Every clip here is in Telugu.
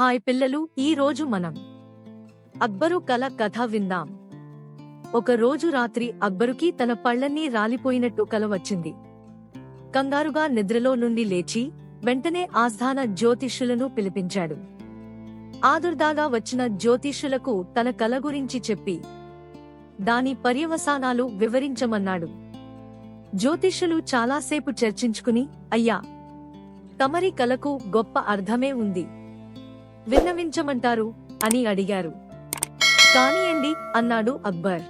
హాయ్ పిల్లలు ఈ రోజు మనం అక్బరు కల కథ విందాం. ఒక రోజు రాత్రి అక్బరుకి తన పళ్ళన్నీ రాలిపోయినట్టు కల వచ్చింది. కంగారుగా నిద్రలో నుండి లేచి వెంటనే ఆస్థాన జ్యోతిష్యులను పిలిపించాడు. ఆదుర్దాగా వచ్చిన జ్యోతిష్యులకు తన కల గురించి చెప్పి దాని పర్యవసానాలు వివరించమన్నాడు. జ్యోతిష్యులు చాలాసేపు చర్చించుకుని అయ్యా తమరి కలకు గొప్ప అర్థమే ఉంది. విన్నవించమంటారు అని అడిగారు. కానియండి అన్నాడు అక్బర్.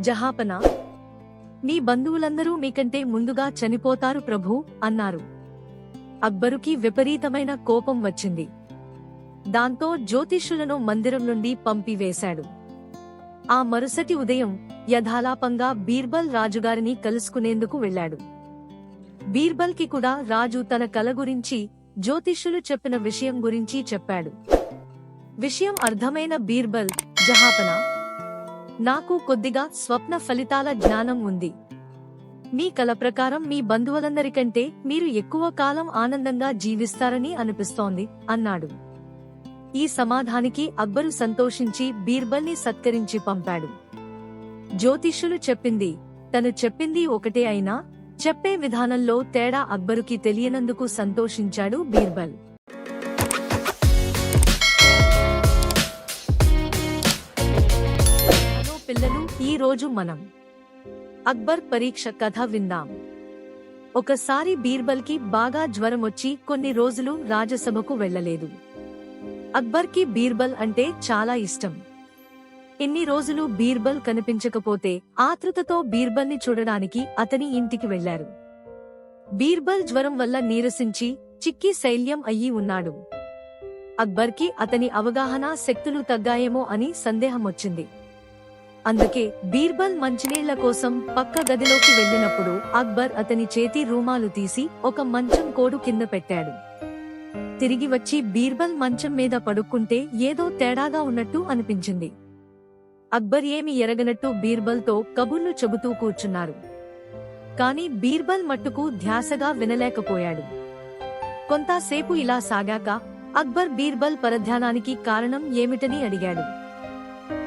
జహాపనా మీ బంధువులందరూ మీకంటే ముందుగా చనిపోతారు ప్రభు అన్నారు. అక్బరుకి విపరీతమైన కోపం వచ్చింది. దాంతో జ్యోతిష్యులను మందిరం నుండి పంపివేశాడు. ఆ మరుసటి ఉదయం యథాలాపంగా బీర్బల్ రాజుగారిని కలుసుకునేందుకు వెళ్ళాడు. బీర్బల్కి కూడా రాజు తన కల గురించి జ్యోతిష్యులు చెప్పిన విషయం గురించి చెప్పాడు. విషయం అర్థమైన బీర్బల్ జహాపన. నాకు కొద్దిగా స్వప్న ఫలితాల జ్ఞానం ఉంది. మీ కల ప్రకారం మీ బంధువులందరికంటే మీరు ఎక్కువ కాలం ఆనందంగా జీవిస్తారని అనిపిస్తోంది అన్నాడు. ఈ సమాధానికి అక్బరు సంతోషించి బీర్బల్ని సత్కరించి పంపాడు. జ్యోతిష్యులు చెప్పింది తను చెప్పింది ఒకటే అయినా చెప్పే విధానంలో తేడా అక్బరుకి తెలియనందుకు సంతోషించాడు బీర్బల్. పిల్లలు ఈ రోజు మనం అక్బర్ పరీక్ష కథ విందాం. ఒకసారి బీర్బల్కి బాగా జ్వరం వచ్చి కొన్ని రోజులు రాజసభకు వెళ్ళలేదు. అక్బర్కి బీర్బల్ అంటే చాలా ఇష్టం. ఎన్ని రోజులు బీర్బల్ కనిపించకపోతే ఆతృతతో బీర్బల్ని చూడడానికి అతని ఇంటికి వెళ్ళారు బీర్బల్ జ్వరం వల్ల నీరసించి చిక్కి శైల్యం అయ్యి ఉన్నాడు. అక్బర్కి అతని అవగాహన శక్తులు తగ్గాయేమో అని సందేహం వచ్చింది అందుకే బీర్బల్ మంచినీళ్ళ కోసం పక్క గదిలోకి వెళ్ళినప్పుడు అక్బర్ అతని చేతి రూమాలు తీసి ఒక మంచం కోడు కింద పెట్టాడు. తిరిగి వచ్చి బీర్బల్ మంచం మీద పడుక్కుంటే ఏదో తేడాగా ఉన్నట్టు అనిపించింది. అక్బర్ ఏమి ఎరగనట్టు బీర్బల్తో కబుర్లు చెబుతూ కూర్చున్నారు. కాని బీర్బల్ మట్టుకు ధ్యాసగా వినలేకపోయాడు. కొంతసేపు ఇలా సాగాక అక్బర్ బీర్బల్ పరధ్యానానికి కారణం ఏమిటని అడిగాడు.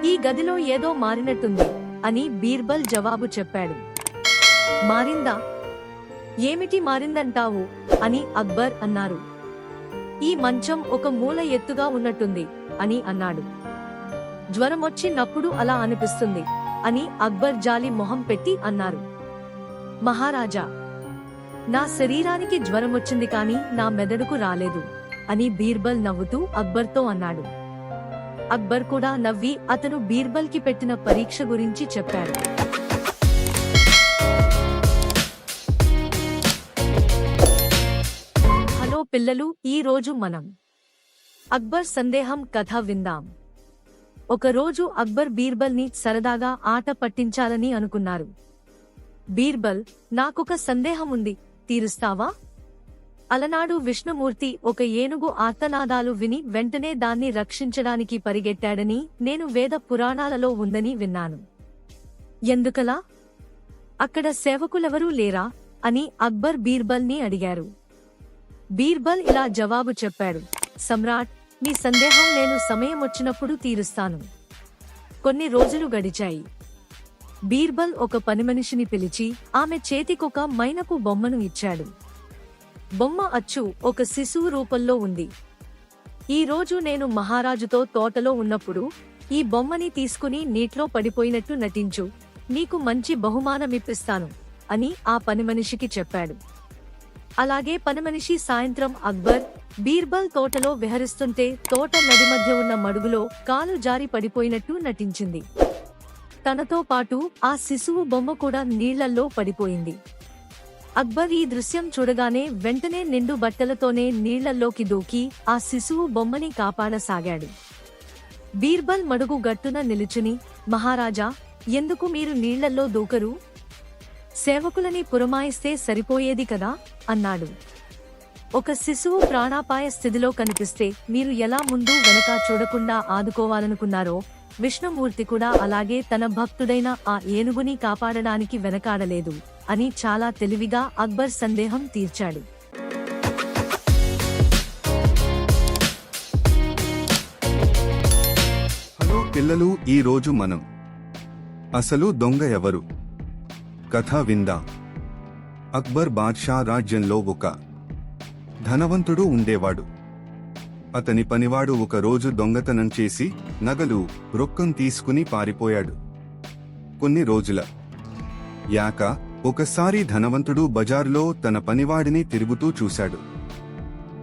ఈ గదిలో ఏదో మారినట్టుంది అని బీర్బల్ జవాబు చెప్పాడు. మారిందా? ఏమిటి మారిందంటావు? అని అక్బర్ అన్నారు. ఈ మంచం ఒక మూల ఎత్తుగా ఉన్నట్టుంది అని అన్నాడు. జ్వరం వచ్చినప్పుడు అలా అనిపిస్తుంది అని అక్బర్ జాలి మొహం పెట్టి అన్నారు. మహారాజా నా శరీరానికి జ్వరం వచ్చింది కాని నా మెదడుకు రాలేదు అని బీర్బల్ నవ్వుతూ అక్బర్తో అన్నాడు. అక్బర్ కూడా నవ్వి అతను బీర్బల్కి పెట్టిన పరీక్ష గురించి చెప్పాడు. హలో పిల్లలు ఈ రోజు మనం అక్బర్ సందేహం కథ విందాం. ఒకరోజు అక్బర్ బీర్బల్ని సరదాగా ఆట పట్టించాలని అనుకున్నారు. బీర్బల్ నాకొక సందేహం ఉంది తీరుస్తావా? అలనాడు విష్ణుమూర్తి ఒక ఏనుగు ఆర్తనాదాలు విని వెంటనే దాన్ని రక్షించడానికి పరిగెట్టాడని నేను వేద పురాణాలలో ఉందని విన్నాను. ఎందుకలా? అక్కడ సేవకులెవరూ లేరా? అని అక్బర్ బీర్బల్ని అడిగారు. బీర్బల్ ఇలా జవాబు చెప్పాడు. సమ్రాట్ మీ సందేహం నేను సమయం వచ్చినప్పుడు తీరుస్తాను. కొన్ని రోజులు గడిచాయి. బీర్బల్ ఒక పనిమనిషిని పిలిచి ఆమె చేతికొక మైనపు బొమ్మను ఇచ్చాడు. బొమ్మ అచ్చు ఒక శిశువు రూపంలో ఉంది. ఈ రోజు నేను మహారాజుతో తోటలో ఉన్నప్పుడు ఈ బొమ్మని తీసుకుని నీట్లో పడిపోయినట్టు నటించు నీకు మంచి బహుమానమిప్పిస్తాను అని ఆ పనిమనిషికి చెప్పాడు. అలాగే పనిమనిషి సాయంత్రం అక్బర్ బీర్బల్ తోటలో విహరిస్తుంటే తోట నది మధ్య ఉన్న మడుగులో కాలు జారి పడిపోయినట్టు నటించింది. తనతో పాటు ఆ శిశువు బొమ్మ కూడా నీళ్ళల్లో పడిపోయింది. అక్బర్ ఈ దృశ్యం చూడగానే వెంటనే నిండు బట్టలతోనే నీళ్ళల్లోకి దూకి ఆ శిశువు బొమ్మని కాపాడసాగాడు. బీర్బల్ మడుగు గట్టున నిలుచుని మహారాజా ఎందుకు మీరు నీళ్ళల్లో దూకరు? సేవకులని పురమాయిస్తే సరిపోయేది కదా? అన్నాడు. ఒక శిశువు ప్రాణాపాయ స్థితిలో కనిపిస్తే మీరు ఎలా ముందు వెనక చూడకుండా ఆదుకోవాలనుకున్నారో విష్ణుమూర్తి కూడా అలాగే తన భక్తుడైన ఆ ఏనుగుని కాపాడడానికి వెనకాడలేదు అని చాలా తెలివిగా అక్బర్ సందేహం తీర్చాడు. పిల్లలు ఈరోజు మనం. అసలు దొంగ ఎవరు? కథ విందా. అక్బర్ బాద్షా రాజ్యంలో ఒక ధనవంతుడు ఉండేవాడు. అతని పనివాడు ఒక రోజు దొంగతనం చేసి నగలు రొక్కం తీసుకుని పారిపోయాడు. కొన్ని రోజుల యాక ఒకసారి ధనవంతుడు బజార్లో తన పనివాడిని తిరుగుతూ చూశాడు.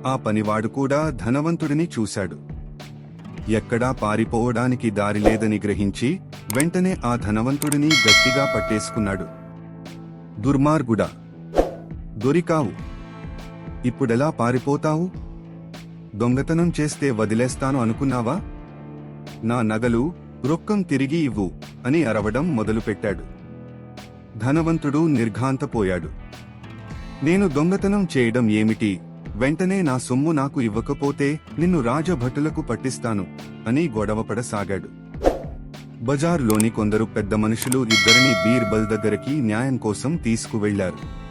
ఆ పనివాడు కూడా ధనవంతుడిని చూశాడు. ఎక్కడా పారిపోవడానికి దారి లేదని గ్రహించి వెంటనే ఆ ధనవంతుడిని గట్టిగా పట్టేసుకున్నాడు. దుర్మార్గుడా దొరికావు ఇప్పుడెలా పారిపోతావు? దొంగతనం చేస్తే వదిలేస్తాను అనుకున్నావా? నా నగలు రొక్కం తిరిగి ఇవ్వు అని అరవడం మొదలుపెట్టాడు. ధనవంతుడు నిర్ఘాంతపోయాడు. నేను దొంగతనం చేయడం ఏమిటి? వెంటనే నా సొమ్ము నాకు ఇవ్వకపోతే నిన్ను రాజభటులకు పట్టిస్తాను అని గొడవపడసాగాడు. బజార్లోని కొందరు పెద్ద మనుషులు ఇద్దరిని బీర్బల్ దగ్గరికి న్యాయం కోసం తీసుకువెళ్ళారు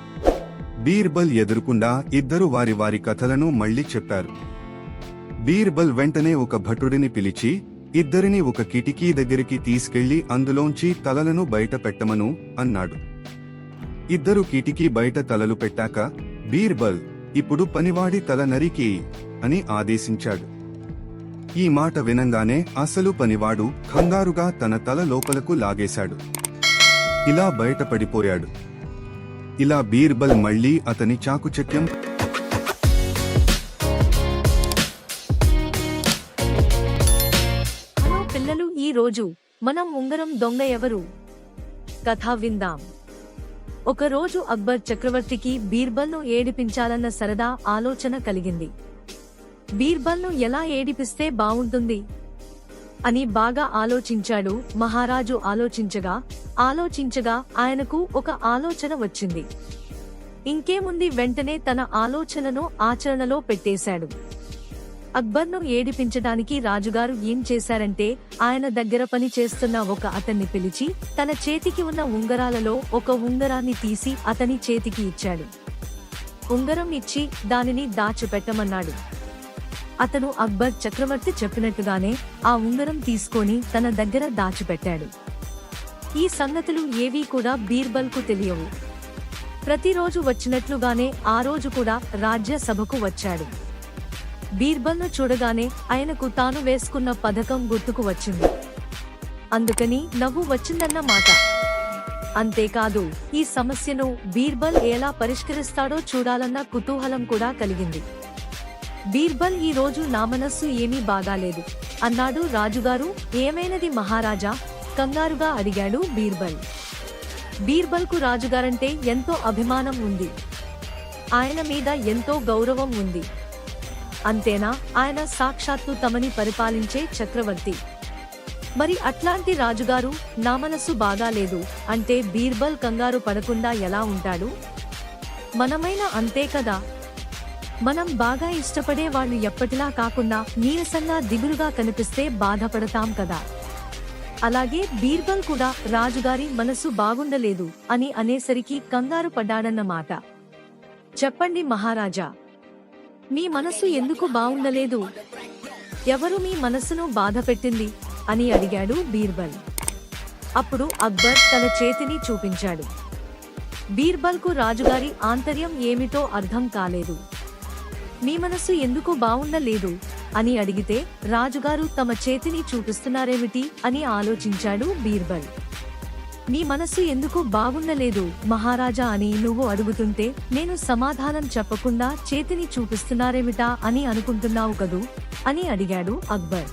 బీర్బల్ ఎదురుకుండా ఇద్దరు వారి వారి కథలను మళ్ళీ చెప్పారు. బీర్బల్ వెంటనే ఒక భటుడిని పిలిచి ఇద్దరిని ఒక కిటికీ దగ్గరికి తీసుకెళ్ళి అందులోంచి తలలను బయట పెట్టమను అన్నాడు. ఇద్దరు కిటికీ బయట తలలు పెట్టాక బీర్బల్ ఇప్పుడు పనివాడి తల నరికి అని ఆదేశించాడు. ఈ మాట వినంగానే అసలు పనివాడు కంగారుగా తన తల లోపలకు లాగేశాడు. ఇలా బయటపడిపోయాడు ఇలా బీర్బల్ మళ్ళీ అతని చాకుచక్యం. హలో పిల్లలు ఈ రోజు మనం ఉంగరం దొంగ ఎవరు? కథ విందాం. ఒకరోజు అక్బర్ చక్రవర్తికి బీర్బల్ను ఏడిపించాలన్న సరదా ఆలోచన కలిగింది. బీర్బల్ను ఎలా ఏడిపిస్తే బావుంటుంది? అని బాగా ఆలోచించాడు. మహారాజు ఆలోచించగా ఆలోచించగా ఆయనకు ఒక ఆలోచన వచ్చింది. ఇంకేముంది? వెంటనే తన ఆలోచనను ఆచరణలో పెట్టేశాడు. అక్బర్ను ఏడిపించడానికి రాజుగారు ఏం చేశారంటే ఆయన దగ్గర పని చేస్తున్న ఒక అతన్ని పిలిచి తన చేతికి ఉన్న ఉంగరాలలో ఒక ఉంగరాన్ని తీసి అతని చేతికి ఇచ్చాడు. ఉంగరం ఇచ్చి దానిని దాచిపెట్టమన్నాడు. అతను అక్బర్ చక్రవర్తి చెప్పినట్టుగానే ఆ ఉంగరం తీసుకొని తన దగ్గర దాచిపెట్టాడు. ఈ సంగతులు ఏవీ కూడా బీర్బల్కు తెలియవు. ప్రతిరోజు వచ్చినట్లుగానే ఆ రోజు కూడా రాజ్యసభకు వచ్చాడు. బీర్బల్ను చూడగానే ఆయనకు తాను వేసుకున్న పథకం గుర్తుకు వచ్చింది. అందుకని నవ్వు వచ్చిందన్న మాట. అంతేకాదు ఈ సమస్యను బీర్బల్ ఎలా పరిష్కరిస్తాడో చూడాలన్న కుతూహలం కూడా కలిగింది. బీర్బల్ ఈ రోజు నా మనస్సు ఏమీ బాగాలేదు. అన్నాడు రాజుగారు ఏమైనది మహారాజా? కంగారుగా అడిగాడు బీర్బల్. బీర్బల్కు రాజుగారంటే ఎంతో అభిమానం ఉంది. ఆయన మీద ఎంతో గౌరవం ఉంది. అంతేనా? ఆయన సాక్షాత్తు తమని పరిపాలించే చక్రవర్తి. మరి అట్లాంటి రాజుగారు నా మనస్సు బాగాలేదు అంటే బీర్బల్ కంగారు పడకుండా ఎలా ఉంటాడు? మనమైనా అంతే కదా? మనం బాగా ఇష్టపడే వాళ్ళు ఎప్పటిలా కాకుండా నీరసంగా దిగులుగా కనిపిస్తే బాధపడతాం కదా. అలాగే బీర్బల్ కూడా రాజుగారి మనసు బాగుండలేదు అని అనేసరికి కంగారు పడ్డాడన్నమాట. చెప్పండి మహారాజా. మీ మనసు ఎందుకు బాగుండలేదు? ఎవరు మీ మనసును బాధ పెట్టింది? అని అడిగాడు బీర్బల్. అప్పుడు అక్బర్ తన చేతిని చూపించాడు. బీర్బల్కు రాజుగారి ఆంతర్యం ఏమిటో అర్థం కాలేదు. మీ మనసు ఎందుకు బావుండలేదు అని అడిగితే రాజుగారు తమ చేతిని చూపిస్తున్నారేమిటి అని ఆలోచించాడు బీర్బల్. నీ మనస్సు ఎందుకు బాగుండలేదు మహారాజా అని నువ్వు అడుగుతుంటే నేను సమాధానం చెప్పకుండా చేతిని చూపిస్తున్నారేమిటా అని అనుకుంటున్నావు కదూ అని అడిగాడు అక్బర్.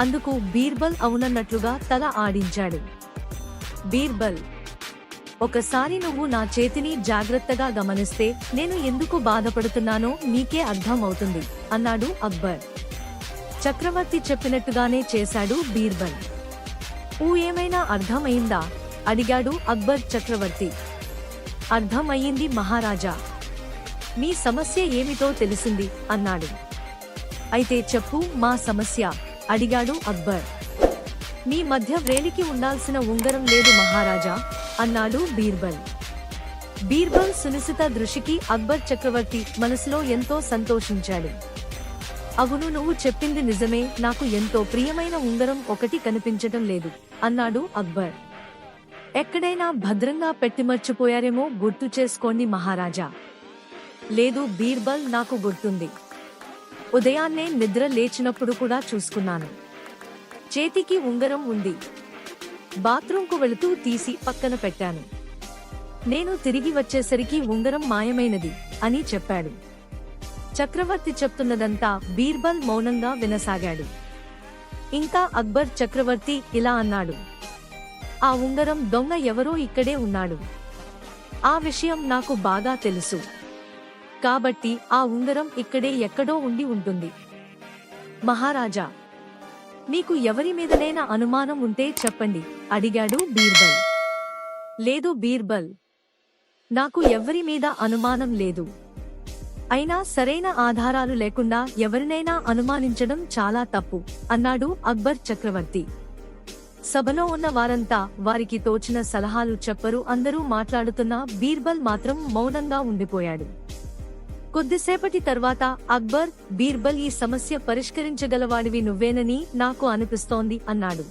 అందుకు బీర్బల్ అవునన్నట్లుగా తల ఆడించాడు. బీర్బల్ ఒకసారి నువ్వు నా చేతిని జాగ్రత్తగా గమనిస్తే నేను ఎందుకు బాధపడుతున్నానో నీకే అర్థం అవుతుంది అన్నాడు అక్బర్. చక్రవర్తి చెప్పినట్టుగానే చేశాడు బీర్బల్. ఊ ఏమైనా అర్థమైందా? అడిగాడు అక్బర్ చక్రవర్తి. అర్థమయ్యింది మహారాజా. మీ సమస్య ఏమిటో తెలిసింది అన్నాడు. అయితే చెప్పు మా సమస్య అడిగాడు అక్బర్. మీ మధ్య వ్రేలికి ఉండాల్సిన ఉంగరం లేదు మహారాజా. అన్నాడు బీర్బల్. బీర్బల్ సునిశిత దృష్టికి అక్బర్ చక్రవర్తి మనసులో ఎంతో సంతోషించాడు. అవును నువ్వు చెప్పింది నిజమే. నాకు ఎంతో ప్రియమైన ఉంగరం ఒకటి కనిపించటం లేదు అన్నాడు అక్బర్. ఎక్కడైనా భద్రంగా పెట్టి మర్చిపోయారేమో గుర్తు చేసుకోండి మహారాజా. లేదు బీర్బల్ నాకు గుర్తుంది. ఉదయాన్నే నిద్ర లేచినప్పుడు కూడా చూసుకున్నాను. చేతికి ఉంగరం ఉంది. బాత్రూంకు వెళుతూ తీసి పక్కన పెట్టాను. నేను తిరిగి వచ్చేసరికి ఉంగరం మాయమైనది అని చెప్పాడు. చక్రవర్తి చెప్తున్నదంతా బీర్బల్ మౌనంగా వినసాగాడు. ఇంకా అక్బర్ చక్రవర్తి ఇలా అన్నాడు. ఆ ఉంగరం దొంగ ఎవరో ఇక్కడే ఉన్నాడు. ఆ విషయం నాకు బాగా తెలుసు. కాబట్టి ఆ ఉంగరం ఇక్కడే ఎక్కడో ఉండి ఉంటుంది. మహారాజా మీకు ఎవరి మీదనైనా అనుమానం ఉంటే చెప్పండి అడిగాడు బీర్బల్. లేదు బీర్బల్. నాకు ఎవ్వరి మీద అనుమానం లేదు. అయినా సరైన ఆధారాలు లేకుండా ఎవరినైనా అనుమానించడం చాలా తప్పు అన్నాడు అక్బర్ చక్రవర్తి. సభలో ఉన్న వారంతా వారికి తోచిన సలహాలు చెప్పరు అందరూ మాట్లాడుతున్నా బీర్బల్ మాత్రం మౌనంగా ఉండిపోయాడు. కొద్దిసేపటి తర్వాత అక్బర్ బీర్బల్ ఈ సమస్య పరిష్కరించగలవాడివి నువ్వేనని నాకు అనిపిస్తోంది అన్నాడు.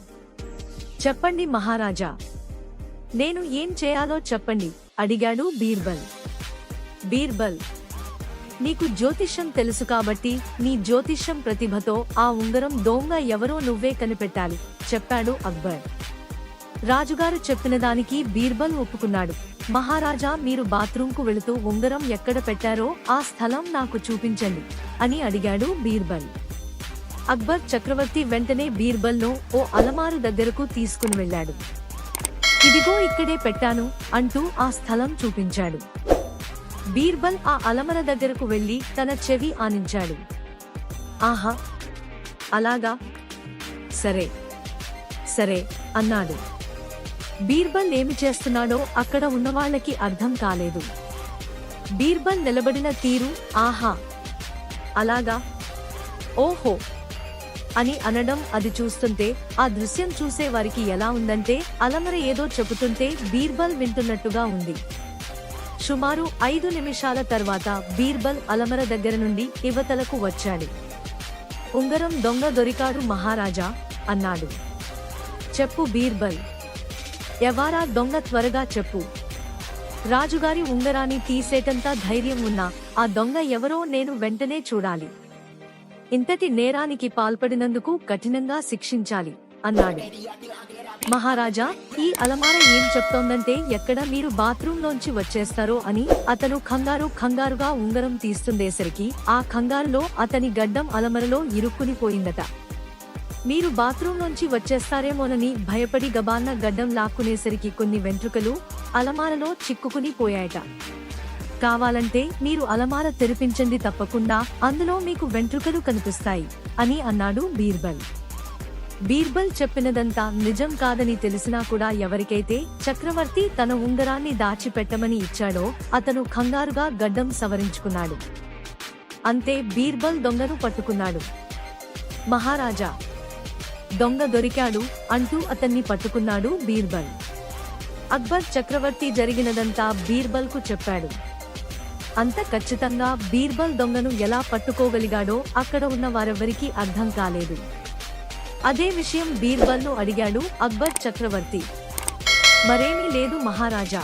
చెప్పండి మహారాజా. నేను ఏం చేయాలో చెప్పండి అడిగాడు బీర్బల్. బీర్బల్ నీకు జ్యోతిష్యం తెలుసు కాబట్టి నీ జ్యోతిష్యం ప్రతిభతో ఆ ఉంగరం దొంగ ఎవరో నువ్వే కనిపెట్టాలి చెప్పాడు అక్బర్. రాజుగారు చెప్పిన దానికి బీర్బల్ ఒప్పుకున్నాడు. మహారాజా మీరు బాత్రూంకు వెళుతూ ఉంగరం ఎక్కడ పెట్టారో ఆ స్థలం నాకు చూపించండి అని అడిగాడు బీర్బల్. అక్బర్ చక్రవర్తి వెంటనే బీర్బల్ను ఓ అలమారు దగ్గరకు తీసుకుని వెళ్ళాడు. ఇదిగో ఇక్కడే పెట్టాను అంటూ ఆ స్థలం చూపించాడు. బీర్బల్ ఆ అలమర దగ్గరకు వెళ్ళి తన చెవి ఆనించాడు. ఆహా! అలాగా? సరే సరే అన్నాడు. బీర్బల్ ఏమి చేస్తున్నాడో అక్కడ ఉన్నవాళ్ళకి అర్థం కాలేదు. బీర్బల్ నిలబడిన తీరు ఆహా అలాగా? ఓహో అని అనడం అది చూస్తుంటే ఆ దృశ్యం చూసే వారికి ఎలా ఉందంటే అలమర ఏదో చెబుతుంటే బీర్బల్ వింటున్నట్టుగా ఉంది. సుమారు ఐదు నిమిషాల తర్వాత బీర్బల్ అలమర దగ్గర నుండి ఇవతలకు వచ్చాడు. ఉంగరం దొంగ దొరికాడు మహారాజా అన్నాడు. చెప్పు బీర్బల్ ఎవారా దొంగ త్వరగా చెప్పు. రాజుగారి ఉంగరాన్ని తీసేటంత ధైర్యం ఉన్నా ఆ దొంగ ఎవరో నేను వెంటనే చూడాలి. ఇంతటి నేరానికి పాల్పడినందుకు కఠినంగా శిక్షించాలి అన్నాడు. మహారాజా ఈ అలమార ఏం చెప్తోందంటే ఎక్కడ మీరు బాత్రూంలోంచి వచ్చేస్తారో అని అతను కంగారు కంగారుగా ఉంగరం తీస్తుండేసరికి ఆ కంగారులో అతని గడ్డం అలమరలో ఇరుక్కుని మీరు బాత్రూమ్ నుంచి వచ్చేస్తారేమోనని భయపడి గబాన్న గడ్డం లాక్కునేసరికి కొన్ని వెంట్రుకలు అలమారలో చిక్కుకుని పోయాయట. కావాలంటే మీరు అలమార తెరిపించండి తప్పకుండా అందులో మీకు వెంట్రుకలు కనిపిస్తాయి అని అన్నాడు బీర్బల్. బీర్బల్ చెప్పినదంతా నిజం కాదని తెలిసినా కూడా ఎవరికైతే చక్రవర్తి తన ఉంగరాన్ని దాచిపెట్టమని ఇచ్చాడో అతను కంగారుగా గడ్డం సవరించుకున్నాడు. అంతే బీర్బల్ దొంగను పట్టుకున్నాడు. మహారాజా దొంగ దొరికాడు అంటూ అతన్ని పట్టుకున్నాడు బీర్బల్. అక్బర్ చక్రవర్తి జరిగినదంతా బీర్బల్కు చెప్పాడు. అంత ఖచ్చితంగా బీర్బల్ దొంగను ఎలా పట్టుకోగలిగాడో అక్కడ ఉన్న వారెవ్వరికీ అర్థం కాలేదు. అదే విషయం బీర్బల్ను అడిగాడు అక్బర్ చక్రవర్తి. మరేమీ లేదు మహారాజా.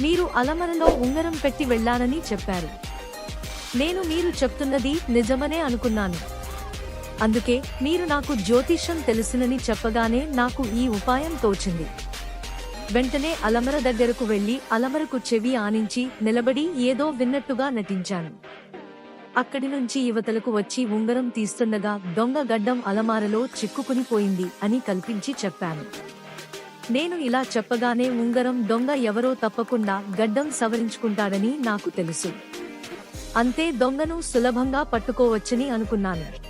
మీరు అలమరలో ఉంగరం పెట్టి వెళ్ళారని చెప్పారు. నేను మీరు చెప్తున్నది నిజమనే అనుకున్నాను. అందుకే మీరు నాకు జ్యోతిష్యం తెలుసునని చెప్పగానే నాకు ఈ ఉపాయం తోచింది. వెంటనే అలమర దగ్గరకు వెళ్ళి అలమరకు చెవి ఆనించి నిలబడి ఏదో విన్నట్టుగా నటించాను. అక్కడి నుంచి యువతలకు వచ్చి ఉంగరం తీస్తుండగా దొంగ గడ్డం అలమారలో చిక్కుకుని పోయింది అని కల్పించి చెప్పాను. నేను ఇలా చెప్పగానే ఉంగరం దొంగ ఎవరో తప్పకుండా గడ్డం సవరించుకుంటాడని నాకు తెలుసు. అంతే దొంగను సులభంగా పట్టుకోవచ్చని అనుకున్నాను.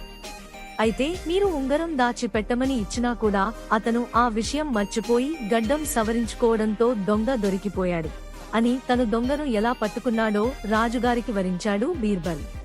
అయితే మీరు ఉంగరం దాచి పెట్టమని ఇచ్చినా కూడా అతను ఆ విషయం మర్చిపోయి గడ్డం సవరించుకోవడంతో దొంగ దొరికిపోయాడు అని తను దొంగను ఎలా పట్టుకున్నాడో రాజుగారికి వరించాడు బీర్బల్.